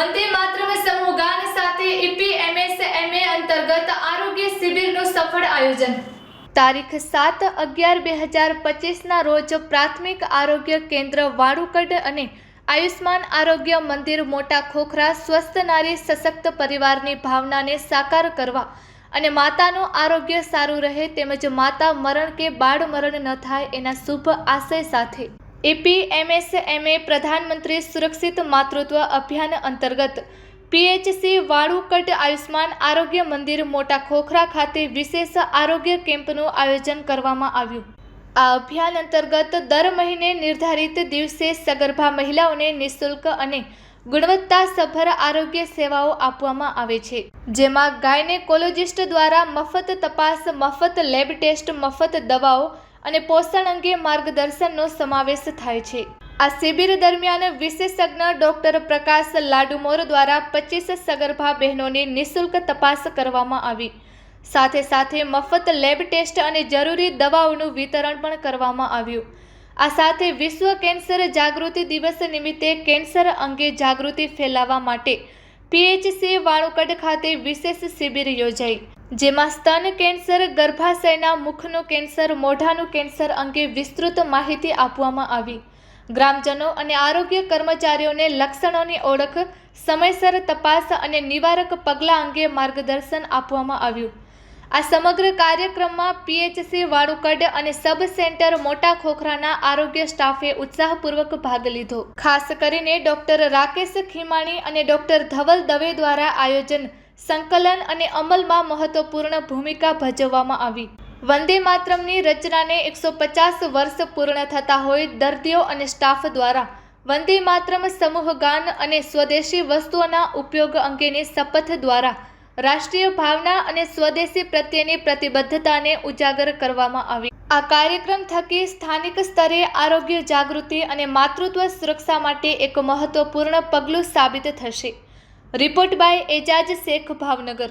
વંદે માતરમ સમૂહગાન સાથે ઈપીએમએસએમએ અંતર્ગત આરોગ્ય શિબિરનું સફળ આયોજન. તારીખ સાત અગિયાર બે હજાર પચીસના રોજ પ્રાથમિક આરોગ્ય કેન્દ્ર વાળુકડ અને આયુષ્માન આરોગ્ય મંદિર મોટા ખોખરા સ્વસ્થ નારી સશક્ત પરિવારની ભાવનાને સાકાર કરવા અને માતાનું આરોગ્ય સારું રહે તેમજ માતા મરણ કે બાળ મરણ ન થાય એના શુભ આશય સાથે એપીએમએસએમએ પ્રધાનમંત્રી સુરક્ષિત માતૃત્વ અભિયાન અંતર્ગત પીએચસી વાળુકટ આયુષ્માન આરોગ્ય મંદિર મોટા ખોખરા ખાતે વિશેષ આરોગ્ય કેમ્પનું આયોજન કરવામાં આવ્યું. આ અભિયાન અંતર્ગત દર મહિને નિર્ધારિત દિવસે સગર્ભા મહિલાઓને નિઃશુલ્ક અને ગુણવત્તાસભર આરોગ્ય સેવાઓ આપવામાં આવે છે. જેમાં ગાયનેકોલોજિસ્ટ દ્વારા મફત તપાસ, મફત લેબ ટેસ્ટ, મફત દવાઓ અને પોષણ અંગે માર્ગદર્શનનો સમાવેશ થાય છે. આ શિબિર દરમિયાન વિશેષજ્ઞ ડોક્ટર પ્રકાશ લાડુમોર દ્વારા પચીસ સગર્ભા બહેનોની નિઃશુલ્ક તપાસ કરવામાં આવી. સાથે સાથે મફત લેબ ટેસ્ટ અને જરૂરી દવાઓનું વિતરણ પણ કરવામાં આવ્યું. આ સાથે વિશ્વ કેન્સર જાગૃતિ દિવસ નિમિત્તે કેન્સર અંગે જાગૃતિ ફેલાવવા માટે પીએચસી વાણુકડ ખાતે વિશેષ શિબિર યોજાઈ. જેમાં સ્તન કેન્સર, ગર્ભાશયના મુખનું કેન્સર, મોઢાનું કેન્સર અંગે વિસ્તૃત માહિતી આપવામાં આવી. ગ્રામજનો અને આરોગ્ય કર્મચારીઓને લક્ષણોની ઓળખ, સમયસર તપાસ અને નિવારક પગલાં અંગે માર્ગદર્શન આપવામાં આવ્યું. આ સમગ્ર કાર્યક્રમમાં પીએચસી વાળુકડ અને સબ સેન્ટર મોટા ખોખરાના આરોગ્ય સ્ટાફે ઉત્સાહપૂર્વક ભાગ લીધો. ખાસ કરીને ડોક્ટર રાકેશ ખીમાણી અને ડોક્ટર ધવલ દવે દ્વારા આયોજન, સંકલન અને અમલમાં મહત્વપૂર્ણ ભૂમિકા ભજવવામાં આવી. વંદે માતરમની રચનાને એકસો પચાસ વર્ષ પૂર્ણ થતા હોય દર્દીઓ અને સ્ટાફ દ્વારા વંદે માતરમ સમૂહગાન અને સ્વદેશી વસ્તુઓના ઉપયોગ અંગેની શપથ દ્વારા રાષ્ટ્રીય ભાવના અને સ્વદેશી પ્રત્યેની પ્રતિબદ્ધતાને ઉજાગર કરવામાં આવી. આ કાર્યક્રમ થકી સ્થાનિક સ્તરે આરોગ્ય જાગૃતિ અને માતૃત્વ સુરક્ષા માટે એક મહત્વપૂર્ણ પગલું સાબિત થશે. Report by Ejaz Shaikh, Bhavnagar.